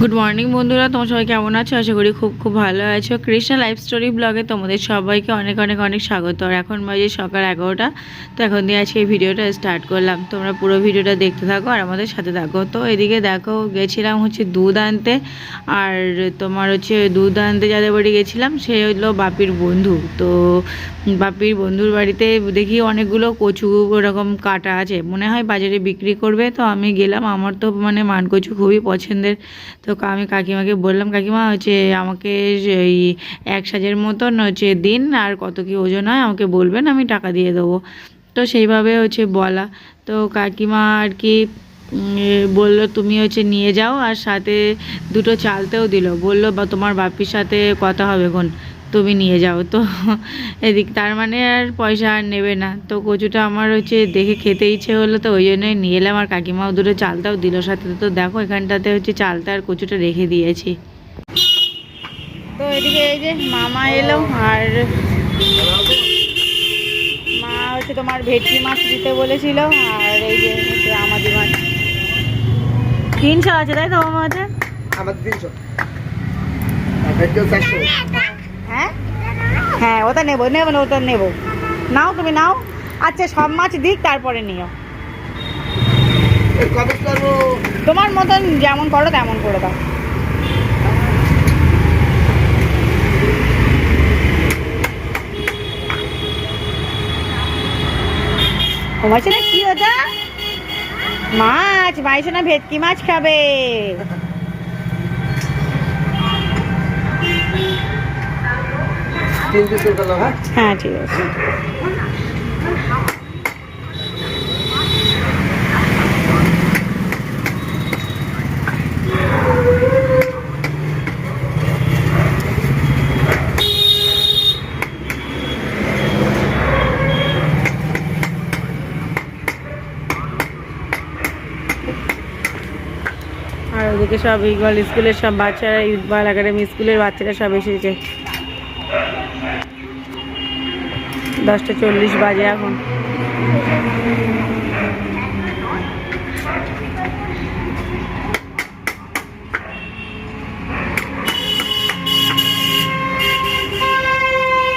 Good morning বন্ধুরা। তোমার সবাই কেমন আছো? আশা করি খুব খুব ভালো আছো। কৃষ্ণা লাইফ স্টোরি ব্লগে তোমাদের সবাইকে অনেক অনেক অনেক স্বাগত। আর এখন বাজে সকাল এগারোটা। তো এখন দিয়ে আজকে এই ভিডিওটা স্টার্ট করলাম। তোমরা পুরো ভিডিওটা দেখতে থাকো আর আমাদের সাথে থাকো। তো এদিকে দেখো, গেছিলাম হচ্ছে দুধ আনতে। আর তোমার হচ্ছে দুধ আনতে যাদের বাড়ি গেছিলাম, সে হলো বাপির বন্ধু। তো বাপির বন্ধুর বাড়িতে দেখি অনেকগুলো কচু ওরকম কাটা আছে। মনে হয় বাজারে বিক্রি করবে। তো আমি গেলাম। আমার তো মানে মান কচু খুবই পছন্দের। তো আমি কাকিমাকে বললাম, কাকিমা হচ্ছে আমাকে এই এক সাজের মতন হচ্ছে দিন আর কত কি ওজন হয়, আমাকে বলবেন, আমি টাকা দিয়ে দেবো। তো সেইভাবে হচ্ছে বলা। তো কাকিমা আর কি বলল, তুমি হচ্ছে নিয়ে যাও আর সাথে দুটো চালতেও দিল। বলল, বা তোমার বাপির সাথে কথা হবে কোন তুমি নিয়ে যাও। তো এদিক তার মানে আর পয়সা আর নেবে না। তো কচুটা আমার হচ্ছে দেখে খেতে ইচ্ছে হলো তো ওই জন্যই নিয়ে এলাম। আর কাকিমাও দুটো চালটাও দিল সাথে। তো দেখো এখানটাতে হচ্ছে চালটা আর কচুটা রেখে দিয়েছি। তো এদিকে এই যে মামা এলো আর মা হচ্ছে তোমার ভেটকি মাছ দিতে বলেছিল। আর এই যে হচ্ছে আমাদের মাছ। তিনশো আছে তাই তো মামা আছে? আমার তিনশো। হ্যাঁ ওটা নেব নেব না, ওটা নেব। নাও তুমি, নাও। আচ্ছা সব মাছ দিক, তারপরে নিও। তোমার মতন যেমন করো, তেমন করে দাও। তোমার ছেলে কি ওটা? মাছ মাইছে না ভেটকি মাছ খাবে। হ্যাঁ? হ্যাঁ ঠিক আছে। আর ওদিকে সব ইকবাল স্কুলের সব বাচ্চারা ইকবাল একাডেমি স্কুলের বাচ্চারা সব এসেছে। দশটা চল্লিশ বাজে এখন।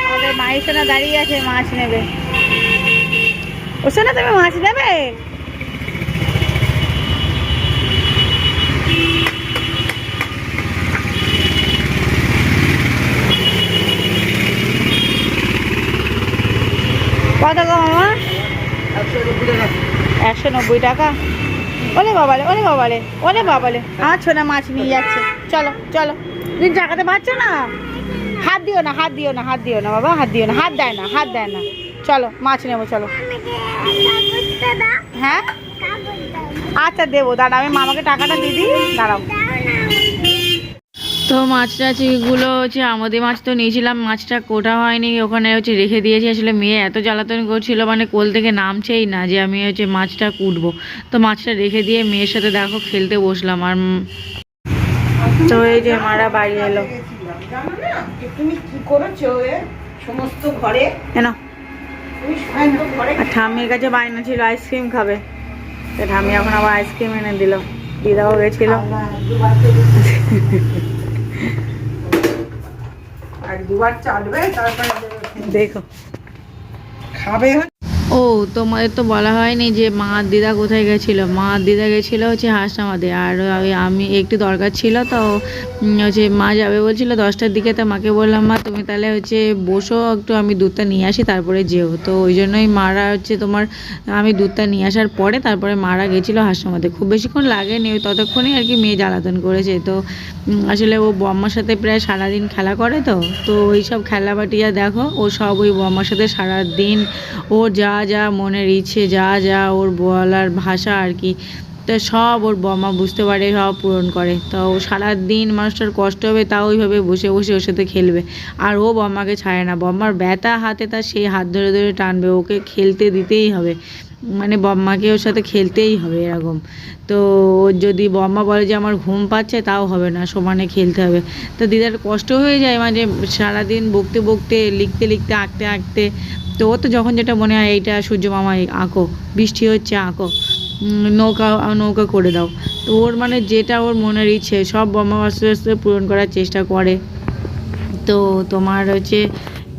আমাদের মায়ের সোনা দাঁড়িয়ে আছে, মাছ নেবে। ও সোনা, তুমি মাছ নেবে? কত গো মামা? একশো নব্বই টাকা। ওলে বাবালে ওলে বাবালে ওলে বাবালে আমার ছোনা মাছ নিয়ে যাচ্ছে। চলো চলো। তুমি টাকাতে পারছ না? হাত দিও না, হাত দিও না, হাত দিও না বাবা, হাত দিও না, হাত দেয় না, হাত দেয় না। চলো, মাছ নেব, চলো। হ্যাঁ? আচ্ছা দেবো দাঁড়া আমি মামাকে টাকাটা দিয়ে দিই। দাঁড়াও। তো মাছ টাছগুলো হচ্ছে আমাদের মাছ তো নিয়েছিলাম মাছটা কোটা হয়নি ওখানে হচ্ছে রেখে দিয়েছি। আসলে মেয়ে এত জ্বালাতন করছিল মানে কোল থেকে নামছেই না যে আমি হচ্ছে মাছটা কুটবো। তো মাছটা রেখে দিয়ে মেয়ের সাথে দেখো খেলতে বসলাম আর তো এই যে মারা বাড়ি এলো। তুমি কি করেছ সমস্ত ঘরে? কেন? ঠাম্মির কাছে বায়না ছিল আইসক্রিম খাবে। তো ঠাম্মি এখন আবার আইসক্রিম এনে দিল। দিদাও গেছিল। আর দুবার চালবে তারপরে দেখো খাবে ও, তোমাদের তো বলা হয়নি যে মা দিদা কোথায় গেছিল। মা দিদা গেছিল হচ্ছে হাসনামাদে আর আমি একটু দরকার ছিল তো হচ্ছে মা যাবে বলছিল দশটার দিকে, তো মাকে বললাম, মা, তুমি তাহলে হচ্ছে বসো, একটু আমি দুধটা নিয়ে আসি, তারপরে যেও। তো ওই জন্যই মারা হচ্ছে তোমার, আমি দুধটা নিয়ে আসার পরে তারপরে মারা গেছিল হাসনামাদে খুব বেশিক্ষণ লাগেনি, ওই ততক্ষণই আর কি মেয়ে জ্বালাতন করেছে। তো আসলে ও বম্মার সাথে প্রায় সারাদিন খেলা করে তো তো ওই সব খেলাবাটি যা দেখো, ও সব ওই বম্মার সাথে সারাদিন, ও যা যা যা মনের ইচ্ছে, যা যা ওর বলার ভাষা আর কি। তো সব ওর বম্মা বুঝতে পারে, সব পূরণ করে। তো ও সারাদিন মানুষটার কষ্ট হবে তাও ওইভাবে বসে বসে ওর সাথে খেলবে। আর ও বম্মাকে ছাড়ে না। বম্মার ব্যথা হাতে তার সেই হাত ধরে ধরে টানবে। ওকে খেলতে দিতেই হবে। মানে বম্মাকে ওর সাথে খেলতেই হবে এরকম। তো ওর যদি বম্মা বলে যে আমার ঘুম পাচ্ছে, তাও হবে না। সমানে খেলতে হবে। তো দিদার কষ্ট হয়ে যায় মানে সারাদিন বকতে বকতে, লিখতে লিখতে, আঁকতে আঁকতে। তো ও তো যখন যেটা মনে হয় এইটা সূর্য মামা আঁকো, বৃষ্টি হচ্ছে আঁকো নৌকা নৌকা করে দাও। তো ওর মানে যেটা ওর মনের ইচ্ছে, সব আস্তে আস্তে পূরণ করার চেষ্টা করে। তো তোমার হচ্ছে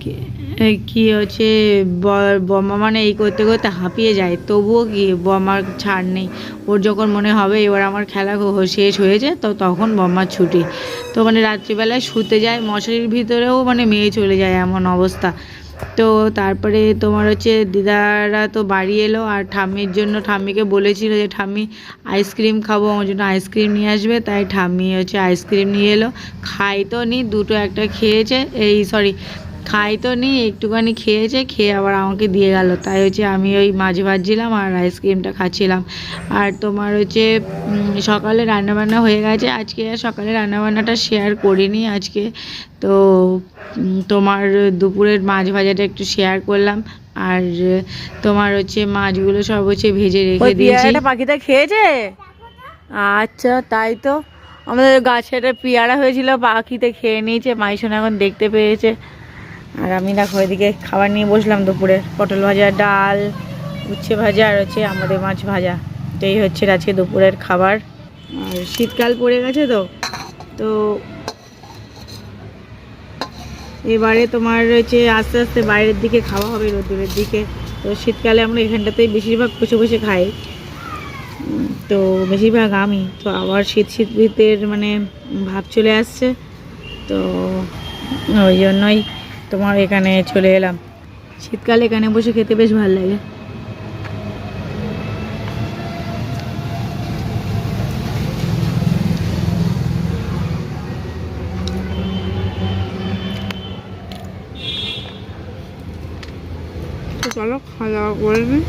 কি- হচ্ছে, ব- বম্মা মানে এই করতে করতে হাঁপিয়ে যায়। তবুও কি বম্মার ছাড় নেই। ওর যখন মনে হবে এবার আমার খেলা শেষ হয়েছে, তো তখন বম্মার ছুটি। তো মানে রাত্রিবেলায় শুতে যায়, মশারির ভিতরেও মানে মেয়ে চলে যায় এমন অবস্থা। তো তারপরে তোমার হচ্ছে দিদারা তো বাড়ি এলো আর ঠাম্মির জন্য ঠাম্মিকে বলেছিল যে, ঠাম্মি, আইসক্রিম খাব, আমার জন্য আইসক্রিম নিয়ে আসবে। তাই ঠাম্মি হচ্ছে আইসক্রিম নিয়ে এলো। খাই তো নি, দুটো একটা খেয়েছে। এই সরি খাই তো নি একটুখানি খেয়েছে খেয়ে আবার আমাকে দিয়ে গেল। তাই হচ্ছে আমি ওই মাছ ভাজছিলাম আর আইসক্রিমটা খাচ্ছিলাম। আর তোমার হচ্ছে সকালে রান্নাবান্না হয়ে গেছে। আজকে আর সকালে রান্নাবান্নাটা শেয়ার করিনি আজকে। তো তোমার দুপুরের মাছ ভাজাটা একটু শেয়ার করলাম। আর তোমার হচ্ছে মাছগুলো সব হচ্ছে ভেজে রেখে দিয়েছি। পাখিটা খেয়েছে? আচ্ছা তাই তো। আমাদের গাছে একটা পেয়ারা হয়েছিল পাখিতে খেয়ে নিয়েছে মাইশন এখন দেখতে পেয়েছে। আর আমি দেখো এদিকে খাবার নিয়ে বসলাম দুপুরে। পটল ভাজা, ডাল, উচ্ছে ভাজা, আর হচ্ছে আমাদের মাছ ভাজা। তো এই হচ্ছে আজকে দুপুরের খাবার। আর শীতকাল পড়ে গেছে তো তো এবারে তোমার হচ্ছে আস্তে আস্তে বাইরের দিকে খাওয়া হবে রোদ্দুরের দিকে। তো শীতকালে আমরা এখানটাতেই বেশিরভাগ বসে বসে খাই। তো বেশিরভাগ আমি। তো আবার শীত শীত মানে ভাব চলে আসছে। তো ওই জন্যই তোমার এখানে চলে এলাম। শীতকালে এখানে বসে খেতে বেশ ভালো লাগে। চলো, খাওয়া দাওয়া করে নিই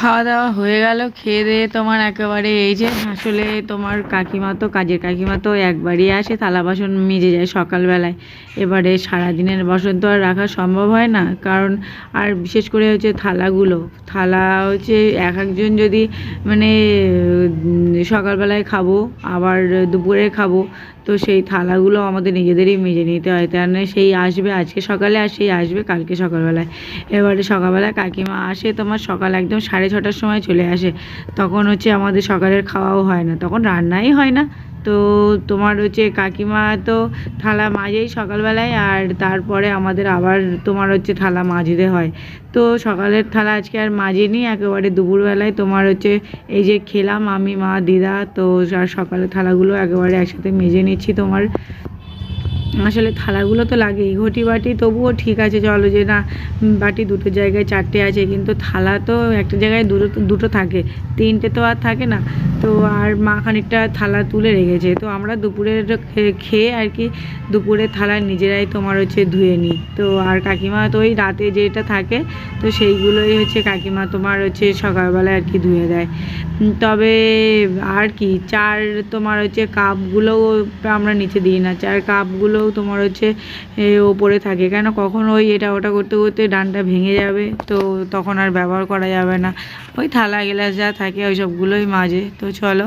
খাওয়া দাওয়া হয়ে গেল, খেয়ে দিয়ে তোমার একেবারে এই যে আসলে তোমার কাকিমা তো, কাজের কাকিমা তো একবারই আসে, থালা বাসন মেজে যায় সকালবেলায়। এবারে সারাদিনের বাসন তো আর রাখা সম্ভব হয় না, কারণ আর বিশেষ করে হচ্ছে থালাগুলো। থালা হচ্ছে এক একজন যদি মানে সকালবেলায় খাব, আবার দুপুরে খাব তো সেই থালাগুলো আমাদের নিজেদেরই মেজে নিতে হয়। তার সেই আসবে আজকে সকালে আর সেই আসবে কালকে সকালবেলায়। এবারে সকালবেলায় কাকিমা আসে, তোমার সকাল একদম সাড়ে ছটার সময় চলে আসে। তখন হচ্ছে আমাদের সকালের খাওয়াও হয় না, তখন রান্নাই হয় না। তো তোমার হচ্ছে কাকিমা তো থালা মাজেই সকালবেলায় আর তারপরে আমাদের আবার তোমার হচ্ছে থালা মাজতে হয়। তো সকালের থালা আজকে আর মাজিনি একেবারে দুপুরবেলায় তোমার হচ্ছে এই যে খেলাম আমি, মা, দিদা, তো সকালের থালাগুলো একেবারে একসাথে মেজে নিচ্ছি তোমার। আসলে থালাগুলো তো লাগেই, ঘটি বাটি তবুও ঠিক আছে, চলো যে না বাটি দুটো জায়গায়, চারটে আছে, কিন্তু থালা তো একটা জায়গায় দুটো দুটো থাকে, তিনটে তো আর থাকে না, তো আর মা খানিকটা থালা তুলে রেখেছে, তো আমরা দুপুরের খেয়ে আর কি দুপুরে থালা নিজেরাই তোমার হচ্ছে ধুয়ে নিই, তো আর কাকিমা তো ওই রাতে যেটা থাকে, তো সেইগুলোই হচ্ছে কাকিমা তোমার হচ্ছে সকালবেলায় আর কি ধুয়ে দেয় তবে আর কি, চার তোমার হচ্ছে কাপগুলোও আমরা নিচে দিই না, চার কাপগুলোও তোমার হচ্ছে ওপরে থাকে। কেন কখন ওই এটা ওটা করতে করতে ডানটা ভেঙে যাবে? তো তখন আর ব্যবহার করা যাবে না। ওই থালা গ্লাস যা থাকে ওই সবগুলোই মাজে। তো চলো।